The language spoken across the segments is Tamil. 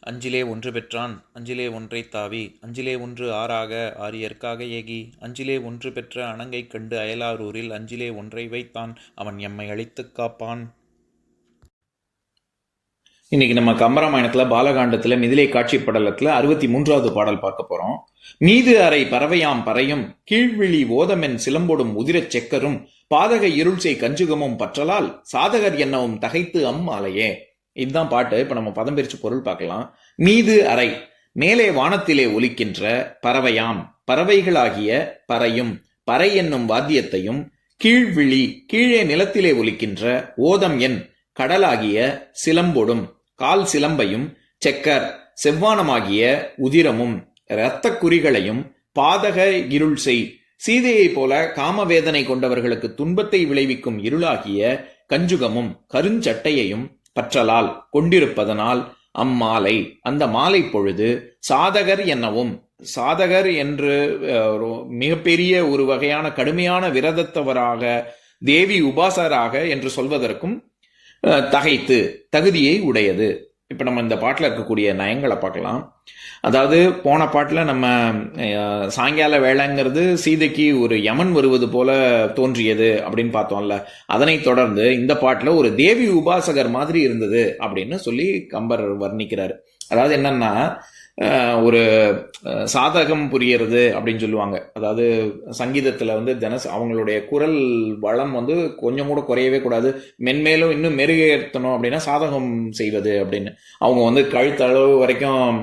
அஞ்சிலே ஒன்று பெற்றான் அஞ்சிலே ஒன்றை தாவி அஞ்சிலே ஒன்று ஆறாக ஆரியற்காக ஏகி அஞ்சிலே ஒன்று பெற்ற அணங்கை கண்டு அயலாரூரில் அஞ்சிலே ஒன்றை வைத்தான் அவன் எம்மை அழித்துக் காப்பான். இன்னைக்கு நம்ம கம்பராமாயணத்தில் பாலகாண்டத்தில் மிதிலை காட்சி படலத்தில் அறுபத்தி மூன்றாவது பாடல் பார்க்க போறோம். மீது அறை பறவையாம் பறையும் கீழ்விழி ஓதமென் சிலம்போடும் உதிரச் செக்கரும் பாதக இருள்சை கஞ்சுகமும் பற்றலால் சாதகர் என்னவும் தகைத்து அம் ஆலையே இதுதான் பாட்டு. இப்ப நம்ம பதம் பிரிச்சு பொருள் பார்க்கலாம். மீது அறை. மேலே வானத்திலே ஒலிக்கின்ற பறவையாம். பறவைகளாகிய பறையும் பறை என்னும் வாத்தியத்தையும் கீழ்விழி கீழே நிலத்திலே ஒலிக்கின்ற ஓதம் என் கடலாகிய சிலம்பொடும் கால் சிலம்பையும் செக்கர் செவ்வானமாகிய உதிரமும் இரத்த குறிகளையும் பாதக இருள் செய். சீதையைப் போல காமவேதனை கொண்டவர்களுக்கு துன்பத்தை விளைவிக்கும் இருளாகிய கஞ்சுகமும் கருஞ்சட்டையையும் பற்றலால் கொண்டிருப்பதனால் அம்மாலை. அந்த மாலை பொழுது சாதகர் என்னவும் சாதகர் என்று ஒரு மிகப்பெரிய ஒரு வகையான கடுமையான விரதத்தவராக தேவி உபாசராக என்று சொல்வதற்கும் தகைத்து தகுதியை உடையது. இப்போ நம்ம இந்த பாட்டில் இருக்கக்கூடிய நயங்களை பார்க்கலாம். அதாவது போன பாட்டில் நம்ம சாயங்கால வேளைங்கிறது சீதைக்கு ஒரு யமன் வருவது போல தோன்றியது அப்படின்னு பார்த்தோம்ல. அதனைத் தொடர்ந்து இந்த பாட்டில் ஒரு தேவி உபாசகர் மாதிரி இருந்தது அப்படின்னு சொல்லி கம்பர் வர்ணிக்கிறார். அதாவது என்னன்னா ஒரு சாதகம் புரியறது அப்படின்னு சொல்லுவாங்க. அதாவது சங்கீதத்தில் வந்து தினச அவங்களுடைய குரல் வளம் வந்து கொஞ்சம் கூட குறையவே கூடாது. மென்மேலும் இன்னும் மெருகேற்றணும் அப்படின்னா சாதகம் செய்வது அப்படின்னு. அவங்க வந்து கழுத்தளவு வரைக்கும்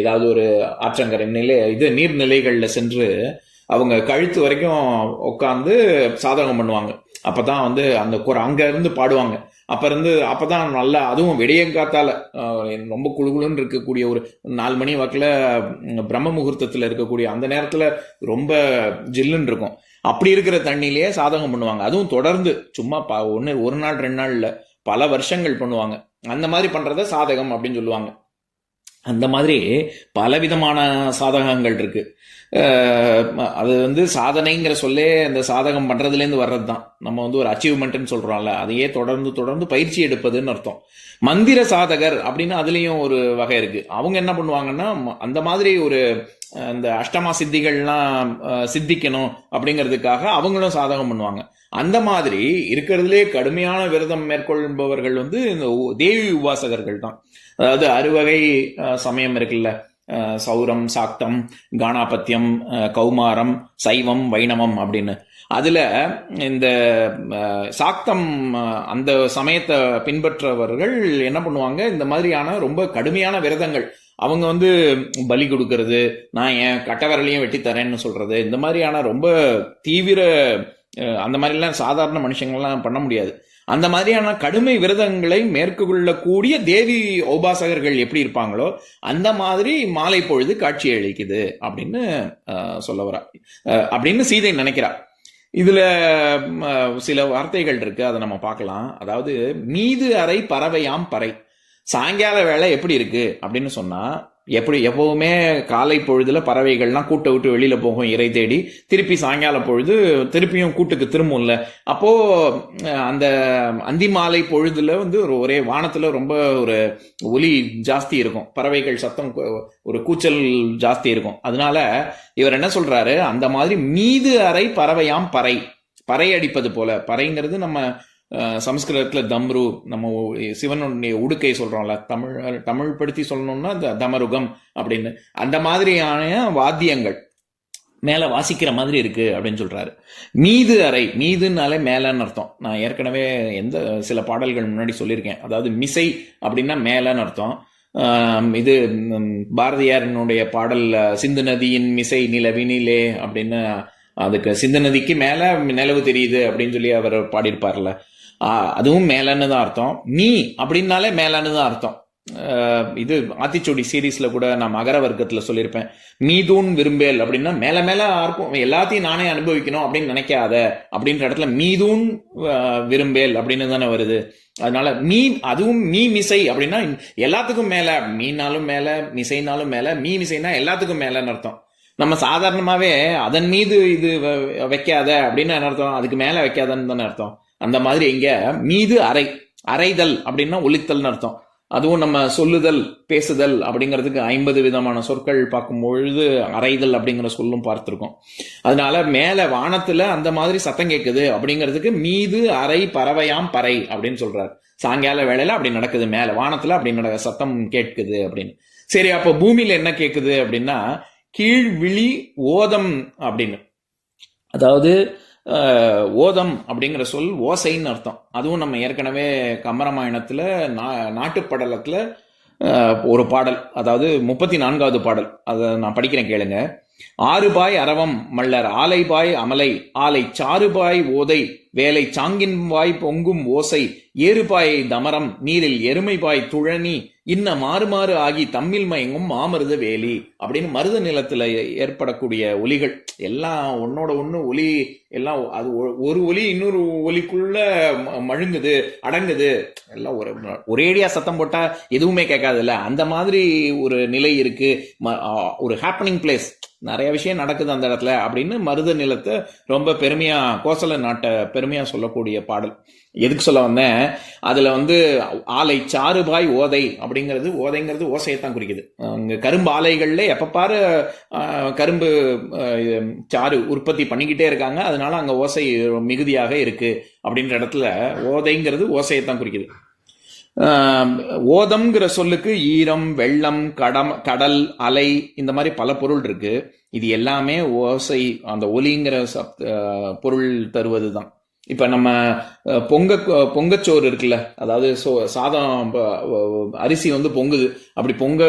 ஏதாவது ஒரு ஆற்றங்கரை நிலை இது நீர்நிலைகளில் சென்று அவங்க கழுத்து வரைக்கும் உட்காந்து சாதகம் பண்ணுவாங்க. அப்போ தான் வந்து அந்த குர அங்கேருந்து பாடுவாங்க. அப்போ இருந்து அப்போ தான் நல்லா அதுவும் விடியங்காத்தால ரொம்ப குழுகுழுன்னு இருக்கக்கூடிய ஒரு நாலு மணி வாக்கில் பிரம்ம முகூர்த்தத்தில் இருக்கக்கூடிய அந்த நேரத்தில் ரொம்ப ஜில்லுன்னு இருக்கும். அப்படி இருக்கிற தண்ணியிலேயே சாதகம் பண்ணுவாங்க. அதுவும் தொடர்ந்து சும்மா ப ஒன்று ஒரு நாள் ரெண்டு நாள் பல வருஷங்கள் பண்ணுவாங்க. அந்த மாதிரி பண்ணுறத சாதகம் அப்படின்னு சொல்லுவாங்க. அந்த மாதிரி பலவிதமான சாதகங்கள் இருக்கு. அது வந்து சாதனைங்கிற சொல்லே அந்த சாதகம் பண்றதுலேருந்து வர்றது தான் நம்ம வந்து ஒரு அச்சீவ்மெண்ட்னு சொல்றோம்ல அதையே தொடர்ந்து தொடர்ந்து பயிற்சி எடுப்பதுன்னு அர்த்தம். மந்திர சாதகர் அப்படின்னு அதுலேயும் ஒரு வகை இருக்கு. அவங்க என்ன பண்ணுவாங்கன்னா அந்த மாதிரி ஒரு அந்த இந்த அஷ்டமா சித்திகள்லாம் சித்திக்கணும் அப்படிங்கிறதுக்காக அவங்களும் சாதகம் பண்ணுவாங்க. அந்த மாதிரி இருக்கிறதுலே கடுமையான விரதம் மேற்கொள்பவர்கள் வந்து இந்த உ- தேவி உபாசகர்கள் தான். அதாவது அறுவகை சமயம் இருக்குல்ல சௌரம் சாக்தம் கானாபத்தியம் கௌமாரம் சைவம் வைணவம் அப்படின்னு. அதுல இந்த சாக்தம் அந்த சமயத்தை பின்பற்றவர்கள் என்ன பண்ணுவாங்க? இந்த மாதிரியான ரொம்ப கடுமையான விரதங்கள் அவங்க வந்து பலி கொடுக்கறது நான் என் கட்ட விரலையும் வெட்டி தரேன்னு சொல்கிறது இந்த மாதிரியான ரொம்ப தீவிர அந்த மாதிரிலாம் சாதாரண மனுஷங்கள்லாம் பண்ண முடியாது. அந்த மாதிரியான கடுமை விரதங்களை மேற்கொள்ளக்கூடிய தேவி உபாசகர்கள் எப்படி இருப்பாங்களோ அந்த மாதிரி மாலை பொழுது காட்சி அளிக்குது அப்படின்னு சொல்ல வரா. அப்படின்னு சீதை நினைக்கிறா. இதுல சில வார்த்தைகள் இருக்கு அதை நம்ம பார்க்கலாம். அதாவது மீது அறை பறவையாம் பறை. சாயங்கால வேலை எப்படி இருக்கு அப்படின்னு சொன்னா எப்படி எப்பவுமே காலை பொழுதுல பறவைகள்லாம் கூட்டை விட்டு வெளியில போகும் இறை தேடி திருப்பி சாயங்கால பொழுது திருப்பியும் கூட்டுக்கு திரும்பும்ல. அப்போ அந்த அந்தி மாலை பொழுதுல வந்து ஒரு ஒரே வானத்துல ரொம்ப ஒரு ஒலி ஜாஸ்தி இருக்கும். பறவைகள் சத்தம் ஒரு கூச்சல் ஜாஸ்தி இருக்கும். அதனால இவர் என்ன சொல்றாரு? அந்த மாதிரி மீது அறை பறவையாம் பறை. பறை அடிப்பது போல. பறைங்கிறது நம்ம சமஸ்கிருதத்தில் தம்ரு நம்ம சிவனுடைய உடுக்கை சொல்றோம்ல தமிழ் தமிழ் படுத்தி சொல்லணும்னா இந்த தமருகம் அப்படின்னு. அந்த மாதிரியான வாத்தியங்கள் மேலே வாசிக்கிற மாதிரி இருக்கு அப்படின்னு சொல்றாரு. மீது அறை மீதுனாலே மேலன்னு அர்த்தம். நான் ஏற்கனவே எந்த சில பாடல்கள் முன்னாடி சொல்லியிருக்கேன். அதாவது மிசை அப்படின்னா மேலேன்னு அர்த்தம். இது பாரதியாரினுடைய பாடல்ல சிந்து நதியின் மிசை நிலவினிலே அப்படின்னு அதுக்கு சிந்து நதிக்கு மேல நிலவு தெரியுது அப்படின்னு சொல்லி அவர் பாடியிருப்பார்ல. அதுவும் மேலன்னு தான் அர்த்தம். மீ அப்படின்னாலே மேலன்னு தான் அர்த்தம் இது ஆத்திச்சூடி சீரீஸ்ல கூட நான் மகர வர்க்கத்துல சொல்லியிருப்பேன். மீதூன் விரும்பேல் அப்படின்னா மேல மேல இருக்கும் எல்லாத்தையும் நானே அனுபவிக்கணும் அப்படின்னு நினைக்காத. அப்படின்ற இடத்துல மீதூன் விரும்பேல் அப்படின்னு தானே வருது. அதனால மீ அதுவும் மீ மிசை அப்படின்னா எல்லாத்துக்கும் மேல. மீனாலும் மேல மிசைனாலும் மேல. மீ மிசைனா எல்லாத்துக்கும் மேலன்னு அர்த்தம். நம்ம சாதாரணமாவே அதன் மீது இது வ- வைக்காத அப்படின்னு என்ன அர்த்தம்? அதுக்கு மேல வைக்காதன்னு தானே அர்த்தம். அந்த மாதிரி இங்க மீது அறை அறைதல் அப்படின்னா ஒலித்தல்னு அர்த்தம். அதுவும் நம்ம சொல்லுதல் பேசுதல் அப்படிங்கிறதுக்கு ஐம்பது விதமான சொற்கள் பார்க்கும் பொழுது அறைதல் அப்படிங்கிற சொல்லும் பார்த்துருக்கோம். அதனால மேல வானத்துல அந்த மாதிரி சத்தம் கேட்குது அப்படிங்கிறதுக்கு மீது அறை பறவையாம் பறை அப்படின்னு சொல்றாரு. சாயங்கால வேலையில் அப்படி நடக்குது மேல வானத்துல அப்படி நட சத்தம் கேட்குது அப்படின்னு. சரி அப்போ பூமியில என்ன கேட்குது அப்படின்னா கீழ் விழி ஓதம் அப்படின்னு. அதாவது ஓதம் அப்படிங்கிற சொல் ஓசைன்னு அர்த்தம். அதுவும் நம்ம ஏற்கனவே கமரமாயணத்தில் நா- நாட்டுப்படலத்தில் ஒரு பாடல் அதாவது முப்பத்தி நான்காவது பாடல். அதை நான் படிக்கிறேன் கேளுங்க. ஆறுபாய் அரவம் மல்லர் ஆலைபாய் அமலை ஆலை சாறுபாய் ஓதை வேலை சாங்கின்வாய் பொங்கும் ஓசை ஏறுபாய் தமரம் நீரில் எருமைபாய் துழனி இன்ன மாறு மாறு ஆகி தம்மில் மயங்கும் மாமருத வேலி அப்படின்னு மருத நிலத்துல ஏற்படக்கூடிய ஒலிகள். எல்லாம் ஒன்னோட ஒண்ணு ஒலி எல்லாம் அது ஒரு ஒலி இன்னொரு ஒலிக்குள்ள மழுங்குது அடங்குது. எல்லாம் ஒரு ஒரேடியா சத்தம் போட்டா எதுவுமே கேட்காது இல்ல அந்த மாதிரி ஒரு நிலை இருக்கு. ஒரு ஹாப்பனிங் பிளேஸ் நிறைய விஷயம் நடக்குது அந்த இடத்துல அப்படின்னு மருத நிலத்தை ரொம்ப பெருமையா கோசல நாட்டை பெருமையா சொல்லக்கூடிய பாடல். எதுக்கு சொல்ல வந்தேன்? அதுல வந்து ஆலை சாறுபாய் ஓதை அப்படிங்கிறது ஓதைங்கிறது ஓசையை தான் குறிக்குது. அங்க கரும்பு ஆலைகள்ல எப்ப பாரு கரும்பு சாறு உற்பத்தி பண்ணிக்கிட்டே இருக்காங்க. அதனால அங்க ஓசை மிகுதியாக இருக்கு அப்படின்ற இடத்துல ஓதைங்கிறது ஓசையை தான் குறிக்குது. ஓதம்ங்கிற சொல்லுக்கு ஈரம் வெள்ளம் கடம் கடல் அலை இந்த மாதிரி பல பொருள் இருக்கு. இது எல்லாமே ஓசை அந்த ஒலிங்கிற சப் பொருள் தருவது தான் இப்போ நம்ம பொங்க பொங்கச்சோறு இருக்குல்ல அதாவது சோ- சாதம் அரிசி வந்து பொங்குது. அப்படி பொங்க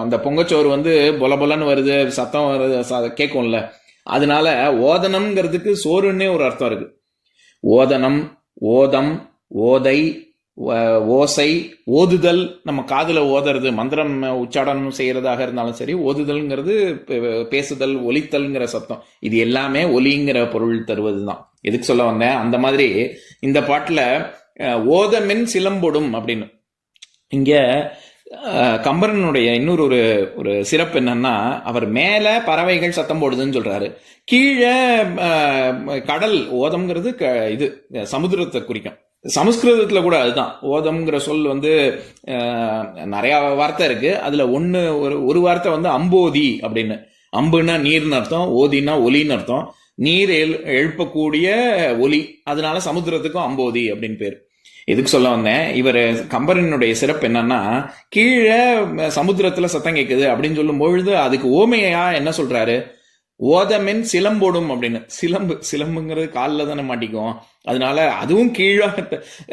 அந்த பொங்கச்சோறு வந்து பொல பொலன்னு வருது சத்தம் வருது கேட்கும்ல. அதனால ஓதனம்ங்கிறதுக்கு சோறுன்னே ஒரு அர்த்தம் இருக்கு. ஓதனம் ஓதம் ஓதை ஓசை ஓதுதல் நம்ம காதில் ஓதுறது மந்திரம் உச்சாடனம் செய்கிறதாக இருந்தாலும் சரி ஓதுதல்ங்கிறது பே- பேசுதல் ஒலித்தல்ங்கிற சத்தம். இது எல்லாமே ஒலிங்கிற பொருள் தருவது தான் எதுக்கு சொல்ல வந்தேன்? அந்த மாதிரி இந்த பாட்டில் அஹ், ஓதமென் சிலம்பொடும் அப்படின்னு. இங்கே கம்பரனுடைய இன்னொரு ஒரு ஒரு சிறப்பு என்னன்னா அவர் மேல பறவைகள் சத்தம் போடுதுன்னு சொல்றாரு. கீழே கடல் ஓதம்ங்கிறது க- இது சமுத்திரத்தை குறிக்கும். சமஸ்கிருதத்தில் கூட அதுதான். ஓதம்ங்கிற சொல் வந்து நிறையா வார்த்தை இருக்குது அதில் ஒன்று ஒரு ஒரு வார்த்தை வந்து அம்போதி அப்படின்னு. அம்புன்னா நீர்னு அர்த்தம் ஓதினா ஒலின்னு அர்த்தம். நீர் எழு எழுப்பக்கூடிய ஒலி. அதனால சமுத்திரத்துக்கும் அம்போதி அப்படின்னு பேர். எதுக்கு சொல்ல வந்தேன்? இவர் கம்பரனுடைய சிறப்பு என்னன்னா கீழே சமுத்திரத்தில் சத்தம் கேட்குது அப்படின்னு சொல்லும் பொழுது அதுக்கு ஓமையா என்ன சொல்றாரு? ஓதமென் சிலம்போடும் அப்படின்னு. சிலம்பு சிலம்புங்கிறது காலில் தானே மாட்டிக்கும். அதனால அதுவும் கீழே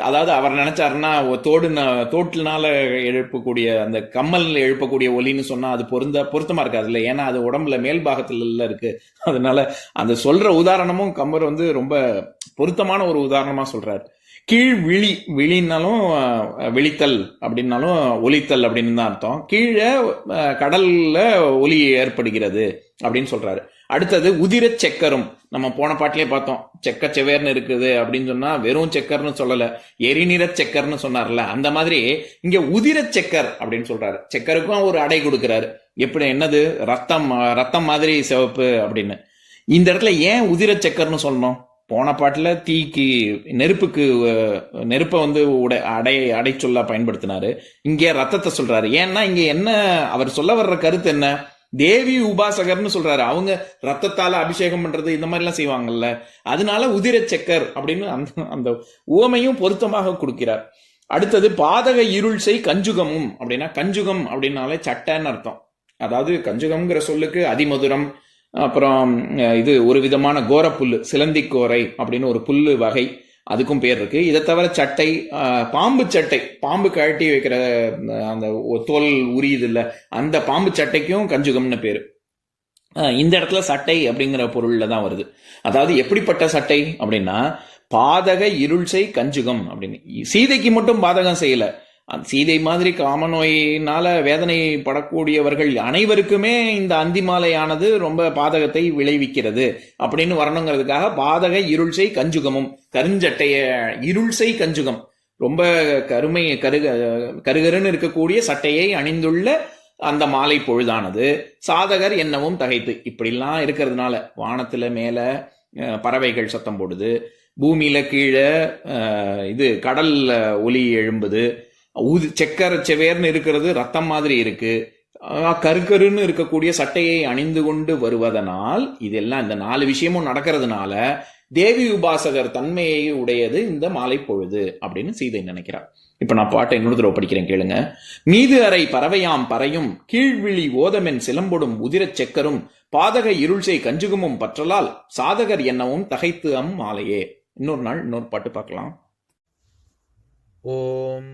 அதாவது அவர் நினைச்சாருன்னா தோடுன தோட்டினால எழுப்பக்கூடிய அந்த கம்மல் எழுப்பக்கூடிய ஒலின்னு சொன்னா அது பொருந்த பொருத்தமா இருக்காதுல்ல ஏன்னா அது உடம்புல மேல் பாகத்துல இருக்கு. அதனால அந்த சொல்ற உதாரணமும் கம்பர் வந்து ரொம்ப பொருத்தமான ஒரு உதாரணமா சொல்றாரு. கீழ் விழி விழினாலும் விழித்தல் அப்படின்னாலும் ஒலித்தல் அப்படின்னு தான் அர்த்தம். கீழே கடல்ல ஒலி ஏற்படுகிறது அப்படின்னு சொல்றாரு. அடுத்தது உதிர செக்கரும். நம்ம போன பாட்டிலே பார்த்தோம். செக்க செவேர்னு இருக்குது அப்படின்னு சொன்னா வெறும் செக்கர்னு சொல்லல. எரிநிற செக்கர்னு சொன்னார்ல. அந்த மாதிரி இங்க உதிர செக்கர் அப்படின்னு சொல்றாரு. செக்கருக்கும் ஒரு அடை கொடுக்கிறாரு. எப்படி? என்னது? ரத்தம் ரத்தம் மாதிரி சிவப்பு அப்படின்னு. இந்த இடத்துல ஏன் உதிர செக்கர்னு சொல்லணும்? போன பாட்டில் தீக்கு நெருப்புக்கு நெருப்பை வந்து உடை அடை அடை சொல்ல பயன்படுத்தினாரு. இங்கே ரத்தத்தை சொல்றாரு. ஏன்னா இங்க என்ன அவர் சொல்ல வர்ற கருத்து என்ன? தேவி உபாசகர்னு சொல்றாரு. அவங்க ரத்தத்தால அபிஷேகம் பண்றது இந்த மாதிரி எல்லாம் செய்வாங்கல்ல. அதனால உதிர செக்கர் அப்படின்னு அந்த அந்த உவமையும் பொருத்தமாக கொடுக்கிறார். அடுத்தது பாதக இருள் செய் கஞ்சுகமும் அப்படின்னா கஞ்சுகம் அப்படின்னாலே சட்டைன்னு அர்த்தம். அதாவது கஞ்சுகம்ங்கிற சொல்லுக்கு அதிமதுரம் அப்புறம் இது ஒரு விதமான கோரப்புல் சிலந்திக்கோரை அப்படின்னு ஒரு புல்லு வகை. அதுக்கும் பேர் இருக்கு. இதை தவிர சட்டை பாம்பு சட்டை பாம்பு கழட்டி வைக்கிற அந்த தோல் உரியுது இல்லை அந்த பாம்பு சட்டைக்கும் கஞ்சுகம்னு பேர். இந்த இடத்துல சட்டை அப்படிங்கிற பொருள்ல தான் வருது. அதாவது எப்படிப்பட்ட சட்டை அப்படின்னா பாதக இருள்சை கஞ்சுகம் அப்படின்னு. சீதைக்கு மட்டும் பாதகம் செய்யலை. சீதை மாதிரி காம நோயினால வேதனைப்படக்கூடியவர்கள் அனைவருக்குமே இந்த அந்திமாலையானது ரொம்ப பாதகத்தை விளைவிக்கிறது அப்படின்னு வரணுங்கிறதுக்காக பாதக இருள்சை கஞ்சுகமும். கருஞ்சட்டைய இருள்சை கஞ்சுகம். ரொம்ப கருமை கருக கருகருன்னு இருக்கக்கூடிய சட்டையை அணிந்துள்ள அந்த மாலை பொழுதானது. சாதகர் என்னவும் தகைத்து. இப்படிலாம் இருக்கிறதுனால வானத்துல மேல பறவைகள் சத்தம் போடுது. பூமியில கீழே இது கடல்ல ஒலி எழும்புது. ஊது செக்கர செவேர்னு இருக்கிறது ரத்தம் மாதிரி இருக்கு. கருக்கருன்னு இருக்கக்கூடிய சட்டையை அணிந்து கொண்டு வருவதனால் இதெல்லாம் இந்த நாலு விஷயமும் நடக்கிறதுனால தேவி உபாசகர் தன்மையை உடையது இந்த மாலை பொழுது அப்படின்னு சீதை நினைக்கிறார். இப்ப நான் பாட்டை இன்னொரு தடவை படிக்கிறேன் கேளுங்க. மீது அறை பறவையாம் பறையும் கீழ்விழி ஓதமென் சிலம்பொடும் உதிரச் செக்கரும் பாதக இருள்சை கஞ்சுகமும் பற்றலால் சாதகர் என்னவும் தகைத்து அம் மாலையே. இன்னொரு நாள் இன்னொரு பாட்டு பார்க்கலாம். ஓம்